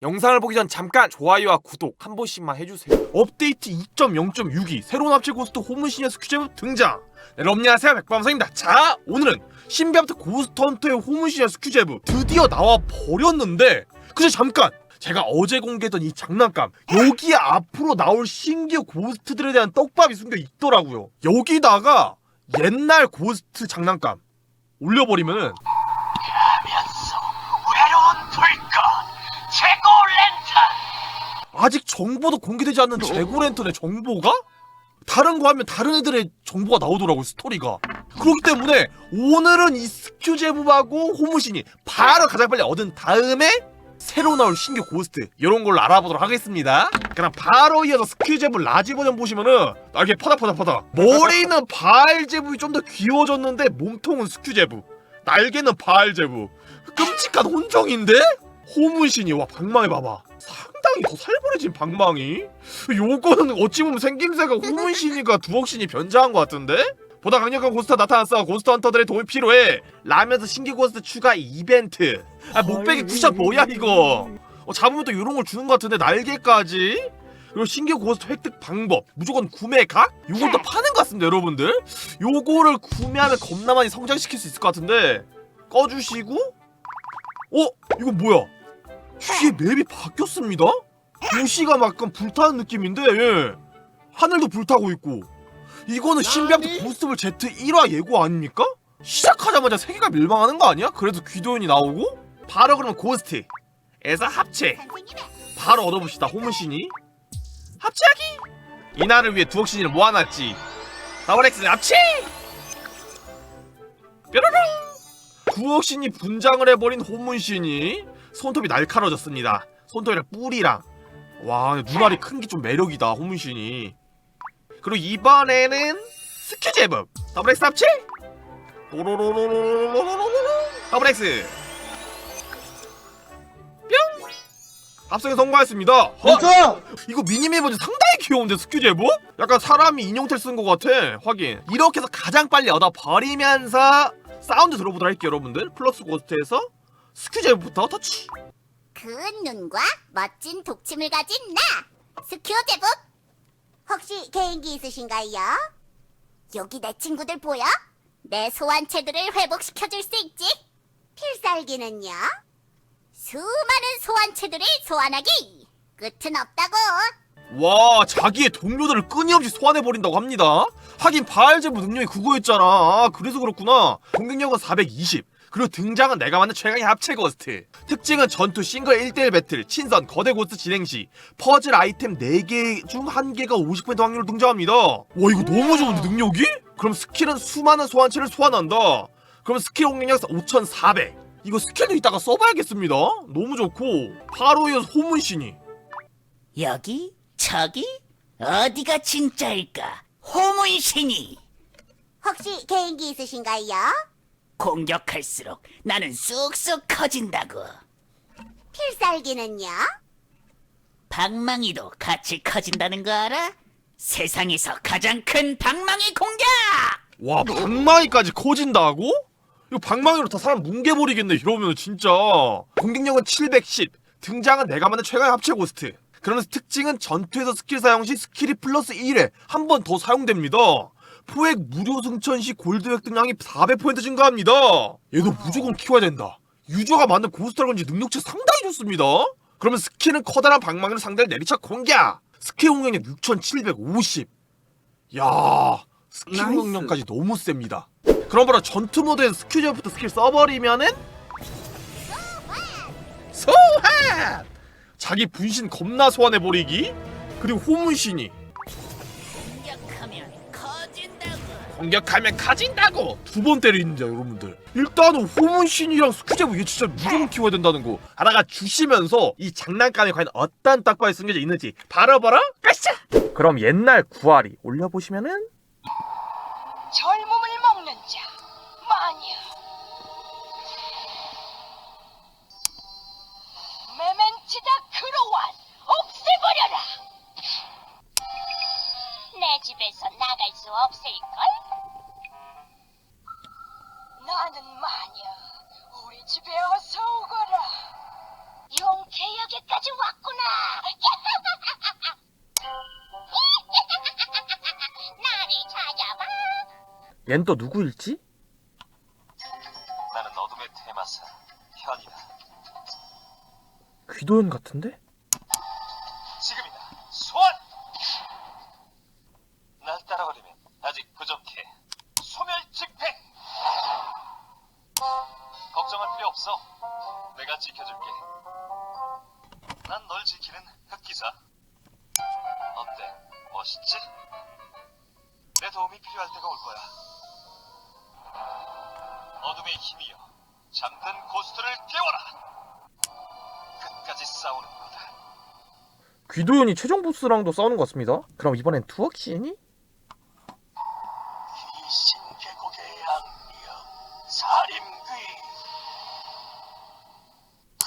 영상을 보기 전 잠깐 좋아요와 구독 한 번씩만 해주세요. 업데이트 2.0.6이 새로운 합체 고스트 호문시니어 스큐제브 등장. 네, 여러분 안녕하세요 백범성입니다. 자 오늘은 신비함트 고스트 헌터의 호문시니어 스큐제브 드디어 나와 버렸는데 그저 잠깐 제가 어제 공개했던 이 장난감 여기 앞으로 나올 신규 고스트들에 대한 떡밥이 숨겨 있더라고요. 여기다가 옛날 고스트 장난감 올려버리면은 아직 정보도 공개되지 않는 재고 랜턴의 정보가? 다른 거 하면 다른 애들의 정보가 나오더라고요 스토리가. 그렇기 때문에 오늘은 이 스큐 제부하고 호무신이 바로 가장 빨리 얻은 다음에 새로 나올 신규 고스트 이런 걸로 알아보도록 하겠습니다. 그럼 바로 이어서 스큐 제부 라지 버전 보시면은 날개 파닥파닥파닥. 머리는 바알 제부이 좀 더 귀여워졌는데 몸통은 스큐 제부 날개는 바알 제부 끔찍한 혼종인데? 호문신이 와 방망이 봐봐 상당히 더 살벌해진 방망이? 요거는 어찌 보면 생김새가 호문신이가 두억신이 변장한 것 같은데? 보다 강력한 고스트가 나타났어. 고스트 헌터들의 도움이 필요해. 라면서 신규 고스트 추가 이벤트. 아 목베개 쿠션 뭐야 이거? 어, 잡으면 또 이런 걸 주는 것 같은데 날개까지? 그리고 신규 고스트 획득 방법. 무조건 구매 각? 요걸 또 파는 것 같습니다 여러분들. 요거를 구매하면 겁나 많이 성장시킬 수 있을 것 같은데. 꺼주시고. 어? 이거 뭐야? 뒤에 맵이 바뀌었습니다? 도시가 막 약간 불타는 느낌인데 예. 하늘도 불타고 있고 이거는 신비함트 고스트볼 Z 1화 예고 아닙니까? 시작하자마자 세계가 멸망하는 거 아니야? 그래도 귀도현이 나오고? 바로 그러면 고스트 에서 합체 바로 얻어봅시다 호문신이 합체하기 이날을 위해 두억신이를 모아놨지 더블엑스 합체 뾰로롱 구억신이 분장을 해버린 호문신이 손톱이 날카로워졌습니다. 손톱이랑 뿔이랑. 와 눈알이 네. 큰게 좀 매력이다 호문신이. 그리고 이번에는 스킬 제법. 더블 엑스 합체 더블 X 뿅 합성에 성공했습니다. 허! 이거 미니맵 버전 상당히 귀여운데 스큐 제보? 약간 사람이 인형텔 쓴 것 같아 확인. 이렇게 해서 가장 빨리 얻어버리면서 사운드 들어보도록 할게요 여러분들. 플러스 고스트에서 스큐 제법부터 터치. 그 눈과 멋진 독침을 가진 나 스큐 제북 혹시 개인기 있으신가요? 여기 내 친구들 보여? 내 소환체들을 회복시켜줄 수 있지? 필살기는요? 수많은 소환체들을 소환하기 끝은 없다고 와, 자기의 동료들을 끊임없이 소환해 버린다고 합니다. 하긴 바알 제법 능력이 그거였잖아. 아, 그래서 그렇구나. 공격력은 420. 그리고 등장은 내가 만든 최강의 합체 고스트. 특징은 전투 싱글 1대1 배틀, 친선, 거대 고스트 진행 시 퍼즐 아이템 4개 중 1개가 50% 확률로 등장합니다. 와, 이거 너무 좋은데 능력이? 그럼 스킬은 수많은 소환체를 소환한다. 그럼 스킬 공격력 5400. 이거 스킬도 이따가 써봐야겠습니다. 너무 좋고 바로 이어서 호문신이 여기 저기 어디가 진짜일까 호문신이 혹시 개인기 있으신가요? 공격할수록 나는 쑥쑥 커진다고 필살기는요? 방망이도 같이 커진다는 거 알아? 세상에서 가장 큰 방망이 공격 와 방망이까지 커진다고? 이거 방망이로 다 사람 뭉개버리겠네 이러면 진짜 공격력은 710 등장은 내가 만든 최강의 합체 고스트 그러면서 특징은 전투에서 스킬 사용 시 스킬이 플러스 1회 한 번 더 사용됩니다 포획 무료 승천 시 골드 획득량이 400% 증가합니다. 얘도 무조건 키워야 된다. 유저가 만든 고스트라든지 능력치 상당히 좋습니다. 그러면 스킬은 커다란 방망이로 상대를 내리쳐 공격 스킬 공격력 6750 야 스킬 나이스. 공격력까지 너무 셉니다. 그럼 바로 전투 모드에서 스킬 제부터 스킬 써버리면은 소환! 자기 분신 겁나 소환해버리기. 그리고 호문신이 공격하면 가진다고. 두 번 때리는데 여러분들. 일단은 호문신이랑 스큐제브 얘 진짜 무조건 키워야 된다는 거. 하다가 주시면서 이 장난감에 과연 어떤 떡밥이 숨겨져 있는지 바로 바로 가시죠! 그럼 옛날 구아리 올려보시면은 젊음을 얜 또 누구일지? 나는 어둠의 테마사 현이다. 귀도현 같은데? 지금이다. 소환! 날 따라오려면 아직 부족해. 소멸직팩! 걱정할 필요 없어. 내가 지켜줄게. 난 널 지키는 흑기사. 어때? 멋있지? 내 도움이 필요할 때가 올 거야. 어둠의 힘이여, 잠든 고스트를 깨워라! 끝까지 싸우는 거다. 귀도현이 최종 보스랑도 싸우는 것 같습니다. 그럼 이번엔? 이 신계곡의 악령 살인귀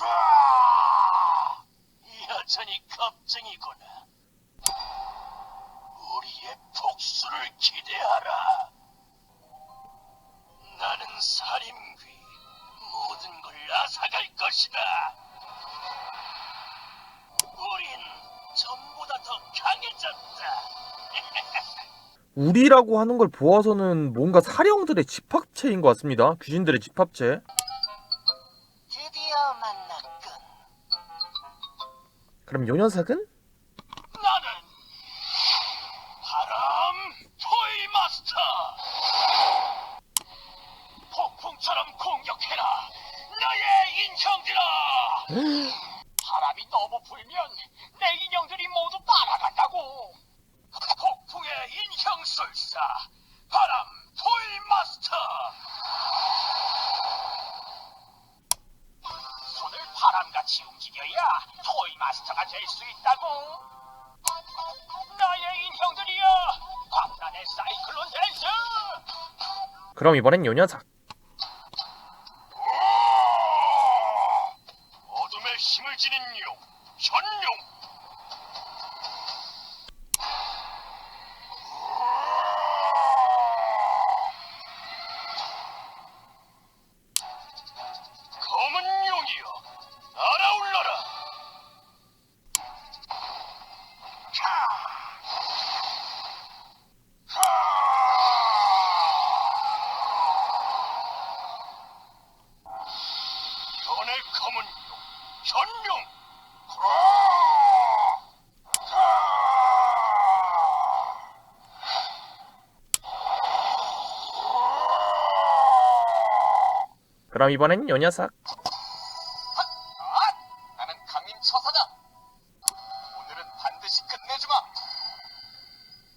으아! 여전히 겁쟁이구나 우리의 복수를 기대하라 나는 살인귀 모든 걸 앗아갈 것이다 우린 전보다 더 강해졌다 우리라고 하는 걸 보아서는 뭔가 사령들의 집합체인 것 같습니다. 귀신들의 집합체. 드디어 만났군 그럼 요 녀석은? 나는 바람 토이마스터 폭풍처럼 공격해라 나의 인형들아 바람이 너무 불면 내 인형들이 모두 따라간다고 폭풍의 인형술사 바람 토이마스터 손을 바람 같이 움직여야 토이 마스터가 될 수 있다고 나의 인형들이여 광란의 사이클론 댄스 그럼 이번엔 요 녀석. 그럼 이번엔 요 녀석. 나는 강림 처사다. 오늘은 반드시 끝내주마.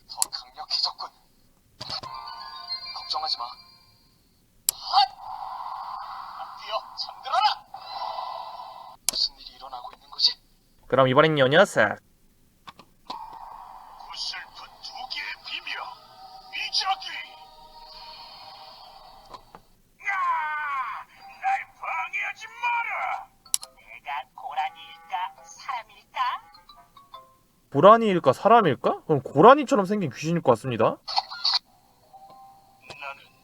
더 강력해졌군. 걱정하지 마. 핫! 뛰어 잠들어라. 무슨 일이 일어나고 있는 거지? 그럼 이번엔 요 녀석. 구슬픈 두 개의 비명. 미자기. 고라니일까 사람일까? 그럼 고라니처럼 생긴 귀신일 것 같습니다. 나는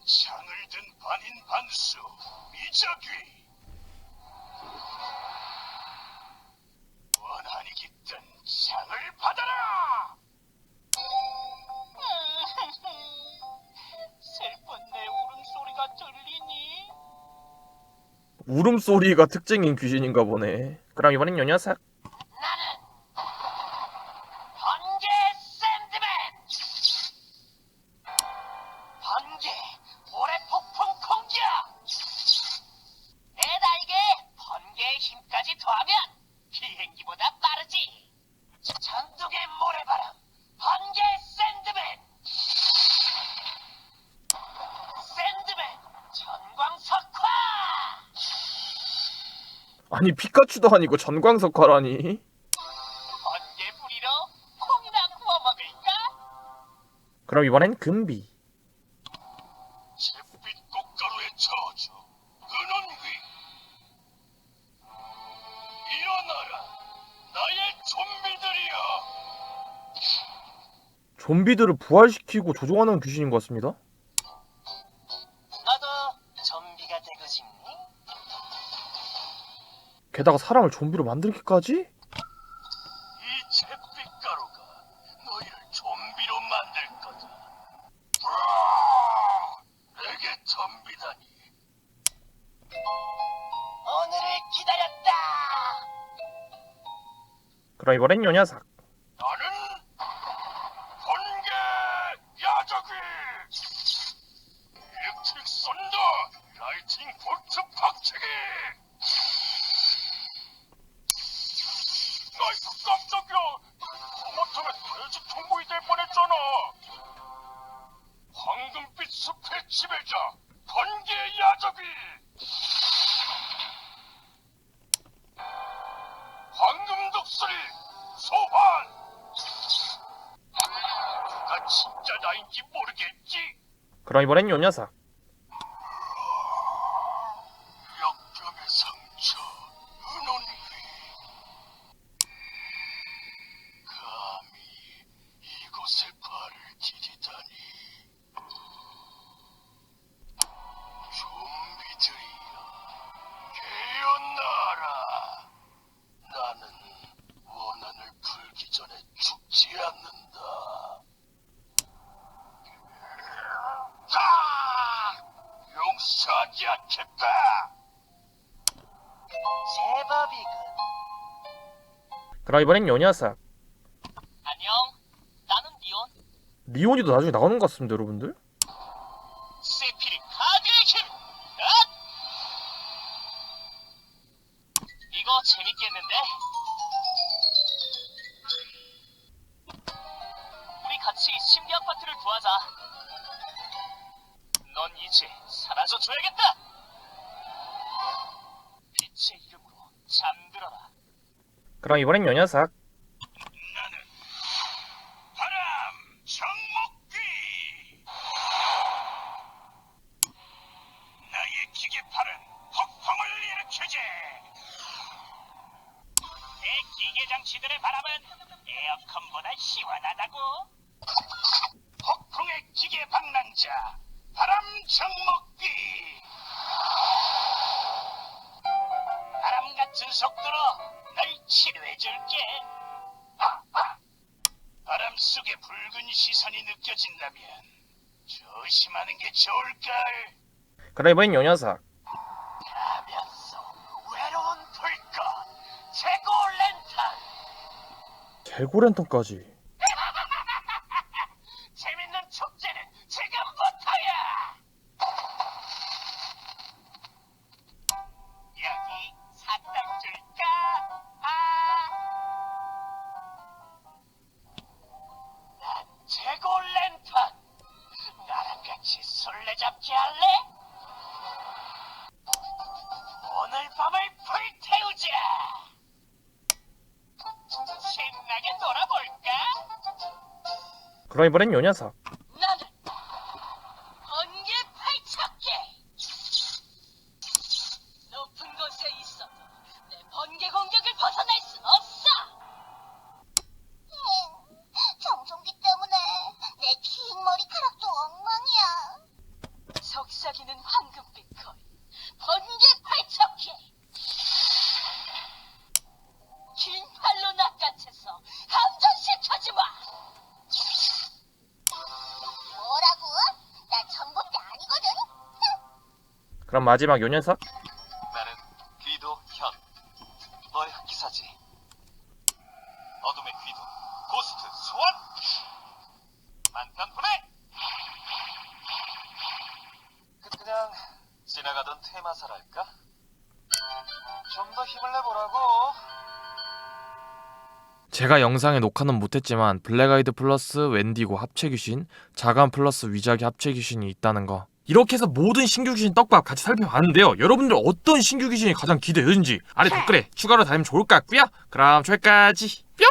창을 든 반인 반수 미자귀 원한이 깃든 창을 받아라 슬픈 내 울음소리가 들리니 울음소리가 특징인 귀신인가 보네. 그럼 이번엔 요 녀석. 아니 피카츄도 아니고 전광석화라니. 번개 부리로 콩이나 구워 먹을까? 그럼 이번엔 금비. 잿빛 꽃가루의 저주 은원귀 일어나라 나의 좀비들이여 좀비들을 부활시키고 조종하는 귀신인 것 같습니다. 게다가 사람을 좀비로 만들기까지? 이번엔 요 녀석. 그럼 이번엔 요 녀석 그럼 이번엔 요 녀석 안녕. 나는 니온. 리온이도 나중에 나오는 것 같습니다 여러분들 세피리 카드의 힘. 앗! 이거 재밌겠는데? 우리 같이 신비 아파트를 구하자. 넌 이제 사라져 줘야겠다. 빛의 이름으로 잠들어라. 그럼 이번엔 요 녀석 속에 붉은 시선이 느껴진다면 조심하는 게 좋을걸. 그럼 이번엔 요 녀석. 가면서 외로운 불꽃 최고 랜턴. 개고랜턴까지 그럼 이번엔 요 녀석 그럼 마지막 요 녀석? 나는 귀도 현 너의 흑기사지. 어둠의 귀도 고스트 소환 만탄분해 그, 그냥 지나가던 테마사랄까? 좀 더 힘을 내보라고. 제가 영상에 녹화는 못했지만 블랙아이드 플러스 웬디고 합체 귀신, 자간 플러스 위자기 합체 귀신이 있다는 거. 이렇게 해서 모든 신규 귀신 떡밥 같이 살펴봤는데요. 여러분들 어떤 신규 귀신이 가장 기대되는지 아래 댓글에 추가로 달면 좋을 것 같고요. 그럼 저기까지 뿅!